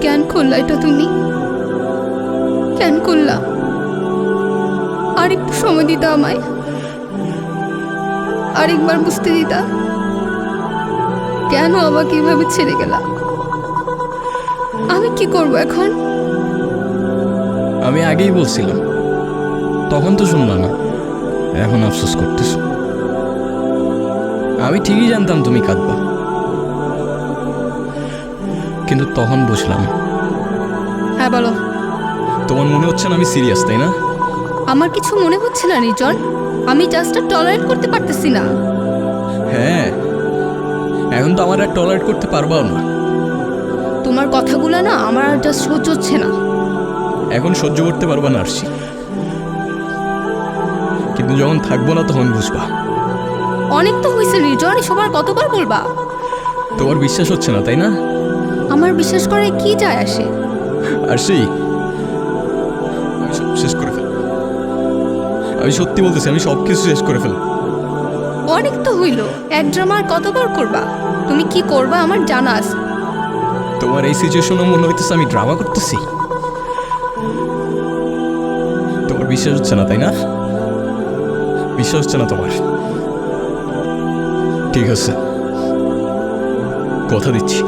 কেন করলা এটা তুমি? কেন করলা? আর একটু সময় দিতা আমায়। আরেকবার বুঝতে দিতা। কেন আমাকে এভাবে ছেড়ে গেলা? আমি কি করব এখন? আমি আগেই বলছিলাম। তখন তো শুনলাম না। এখন আফসোস করতেছ। আমি ঠিকই জানতাম তুমি কাঁদবা। কিন্তু তখন বুঝলাম। হ্যাঁ বলো। তোমার মনে হচ্ছে না আমি সিরিয়াস তাই না? আমার কিছু মনে হচ্ছে না নির্জন। আমি জাস্ট টলারেট করতে পারতেছি না। হ্যাঁ এখন তো আমার আর টলারেট করতে পারবাও না। তোমার কথাগুলো না আমার আর জাস্ট সহ্য হচ্ছে না। এখন সহ্য করতে পারবা না আরশি। কিন্তু যখন থাকব না তখন বুঝবা। অনেক তো হয়েছে নির্জন সবার কতবার বলবা? তোমার বিশ্বাস হচ্ছে না তাই না? আমার বিশ্বাস করে কি যায় আসে? আর সেই আমি সব শেষ করে ফেলব। আমি সত্যি বলতেছি আমি সব কিছু শেষ করে ফেলব। অনেক তো হইল এক ড্রামা আর কতবার করবা? তুমি কি করবা আমার জানা আছে। তোমার এই সিচুয়েশনে মনে হইতেছে আমি ড্রামা করতেছি? তোমার বিশ্বাস হচ্ছে না তাই না? বিশ্বাস হচ্ছে না তোমার। ঠিক আছে কথা দিচ্ছি।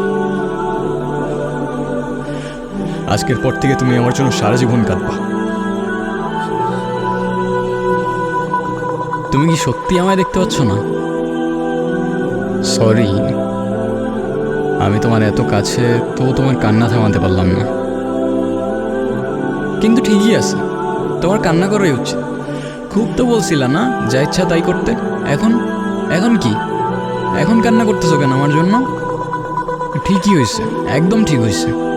আজকের পর থেকে তুমি আমার জন্য সারা জীবন কাঁদবা। তুমি কি সত্যি আমায় দেখতে পাচ্ছ না? সরি আমি তোমার এত কাছে তো তোমার কান্না থামাতে পারলাম না। কিন্তু ঠিকই আছে। তোমার কান্না করাই উচিত। খুব তো বলছিলা না, যা ইচ্ছা তাই করতে। এখন এখন কি? এখন কান্না করতেছো কেন আমার জন্য? ঠিকই হয়েছে। একদম ঠিক হয়েছে।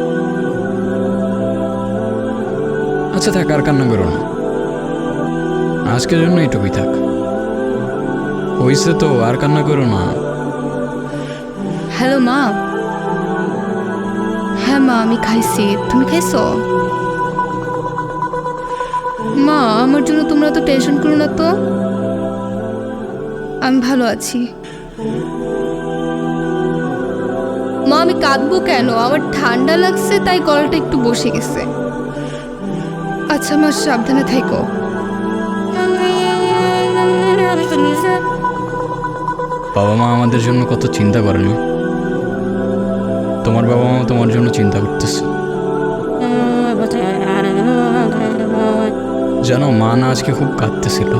আচ্ছা থাক আর কান্না করো না। আজকের জন্য এইটুকুই থাক। হয়েছে তো, আর কান্না করো না। হ্যালো মা। হ্যাঁ মা, আমি খাইছি। তুমি খাইছো? মা, আমার জন্য তোমরা তো টেনশন করো না তো। আমি ভালো আছি। মা, আমি কাঁদবো কেন? আমার ঠান্ডা লাগছে, তাই গলাটা একটু বসে গেছে। আচ্ছা মা, সাবধানে থেকো। বাবা মা আমাদের জন্য কত চিন্তা করে তোমার বাবা মা তোমার জন্য চিন্তা করতেছে। জানো, মা না আজকে খুব কাঁদতেছিল।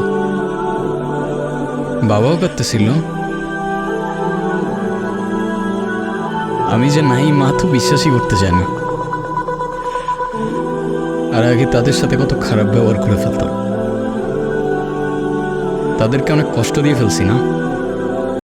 বাবাও কাঁদতেছিল। আমি যে নাই, মা তো বিশ্বাসই করতে চায় না। আর আগে তাদের সাথে কত খারাপ ব্যবহার করে ফেলতাম। তাদেরকে অনেক কষ্ট দিয়ে ফেলছি না?